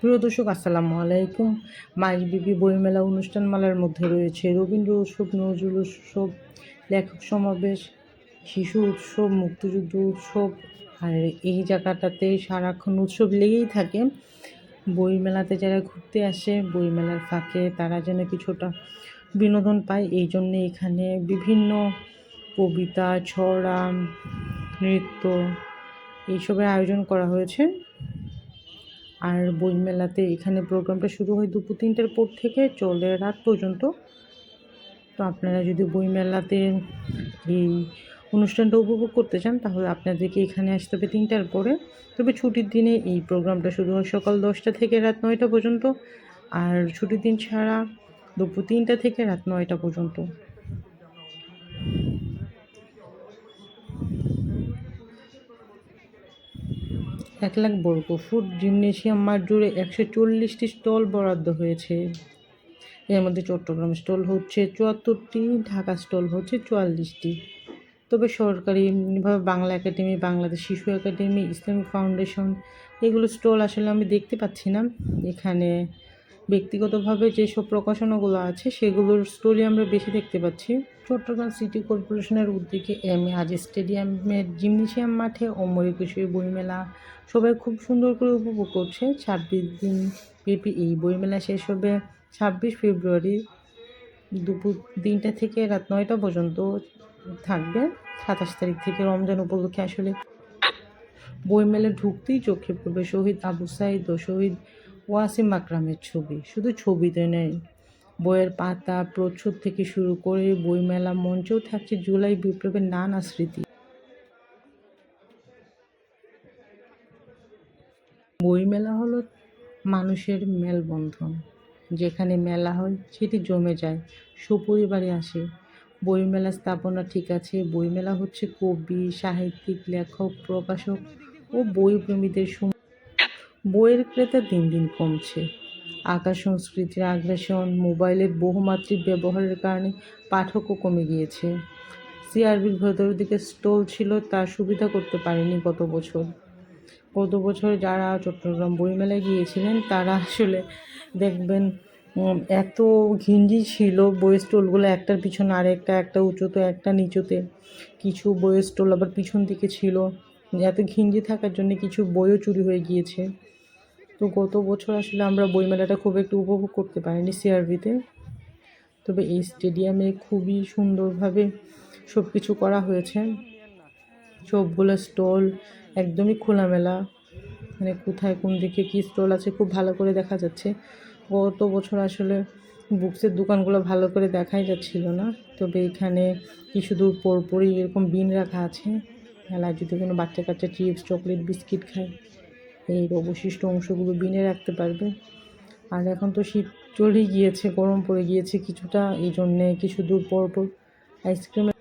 প্রিয় দর্শক, আসসালামু আলাইকুম। মাইবিবি বইমেলা অনুষ্ঠানমালার মধ্যে রয়েছে রবীন্দ্র উৎসব, নজরুল উৎসব, লেখক সমাবেশ, শিশু উৎসব, মুক্তিযুদ্ধ উৎসব, আর এই জায়গাটাতে সারাক্ষণ উৎসব লেগেই থাকে। বইমেলাতে যারা ঘুরতে আসে, বইমেলার ফাঁকে তারা যেন কিছুটা বিনোদন পায়, এই জন্যে এখানে বিভিন্ন কবিতা, ছড়া, নৃত্য, এইসবের আয়োজন করা হয়েছে। আর বইমেলাতে এখানে প্রোগ্রামটা শুরু হয় দুপুর তিনটের পর থেকে চলে রাত পর্যন্ত। তো আপনারা যদি বইমেলাতে এই অনুষ্ঠানটা উপভোগ করতে চান, তাহলে আপনাদেরকে এখানে আসতে হবে তিনটার পরে। তবে ছুটির দিনে এই প্রোগ্রামটা শুরু হয় সকাল দশটা থেকে রাত নয়টা পর্যন্ত। আর ছুটির দিন ছাড়া দুপুর তিনটা থেকে রাত নয়টা পর্যন্ত। এক লাখ বর্গ ফুট জিমনেশিয়াম মাঠ জুড়ে একশো চল্লিশটি স্টল বরাদ্দ হয়েছে। এর মধ্যে চট্টগ্রাম স্টল হচ্ছে চুয়াত্তরটি, ঢাকা স্টল হচ্ছে চুয়াল্লিশটি। তবে সরকারিভাবে Bangla academy, Bangladesh Shishu academy, Islamic foundation, এগুলো স্টল আসলে আমি দেখতে পাচ্ছি না। এখানে ব্যক্তিগতভাবে যেসব প্রকাশনাগুলো আছে, সেগুলোর স্টোরি আমরা বেশি দেখতে পাচ্ছি। চট্টগ্রাম সিটি কর্পোরেশনের উদ্যোগে এম এ আজ স্টেডিয়ামের জিমনেশিয়াম মাঠে অমর একুশে বইমেলা। সবাই খুব সুন্দর করে উপভোগ করছে। ছাব্বিশ দিন ব্যাপী এই বইমেলা শেষ হবে ছাব্বিশ ফেব্রুয়ারি দুপুর তিনটা থেকে রাত নয়টা পর্যন্ত থাকবে, সাতাশ তারিখ থেকে রমজান উপলক্ষে আসলে। বইমেলা ঢুকতেই চোখে পড়বে শহীদ আবু সাইদ ও শহীদ ওয়াসিম আকরামের ছবি। শুধু ছবিতে নেই, বইয়ের পাতা প্রচ্ছদ থেকে শুরু করে বইমেলা মঞ্চেও থাকছে জুলাই বিপ্লবের নানা স্মৃতি। বইমেলা হলো মানুষের মেলবন্ধন। যেখানে মেলা হয়, সেটি জমে যায়, সুপরিবারে আসে। বইমেলা স্থাপনা ঠিক আছে, বইমেলা হচ্ছে কবি, সাহিত্যিক, লেখক, প্রকাশক ও বইপ্রেমীদের বইয়ের ক্রেতা দিন দিন কমছে। আঁকা সংস্কৃতির আগ্রাসন মোবাইলের বহুমাত্রিক ব্যবহারের কারণে পাঠকও কমে গিয়েছে। সিআরবির ভেতরের দিকে স্টল ছিল তার সুবিধা করতে পারেনি গত বছর। গত বছর যারা চট্টগ্রাম বইমেলায় গিয়েছিলেন, তারা আসলে দেখবেন এত ঘিঞ্জি ছিল বইয়ের স্টলগুলো একটার পিছনে আরেকটা, একটা উঁচুতে, একটা নিচুতে। কিছু বইয়ের স্টল আবার পিছন দিকে ছিল। এত ঘিঞ্জি থাকার জন্য কিছু বইও চুরি হয়ে গিয়েছে। তো গত বছর আসলে আমরা বইমেলাটা খুব একটু উপভোগ করতে পারিনি সিআরবিতে তবে এই স্টেডিয়ামে খুবই সুন্দরভাবে সব কিছু করা হয়েছে। সবগুলো স্টল, একদমই খোলামেলা। মানে কোথায় কোন দিকে কী স্টল আছে খুব ভালো করে দেখা যাচ্ছে। গত বছর আসলে বুকসের দোকানগুলো ভালো করে দেখাই যাচ্ছিল না। তবে এখানে কিছু দূর পরপরই এরকম বিন রাখা আছে। মেলায় যদি কোনো বাচ্চা কাচ্চা চিপস, চকলেট, বিস্কিট খায়, এই অবশিষ্ট অংশগুলো বিনে রাখতে পারবে। আর এখন তো শীত চলেই গিয়েছে, গরম পড়ে গিয়েছে কিছুটা, এই জন্যে কিছু দূর পর পর আইসক্রিমের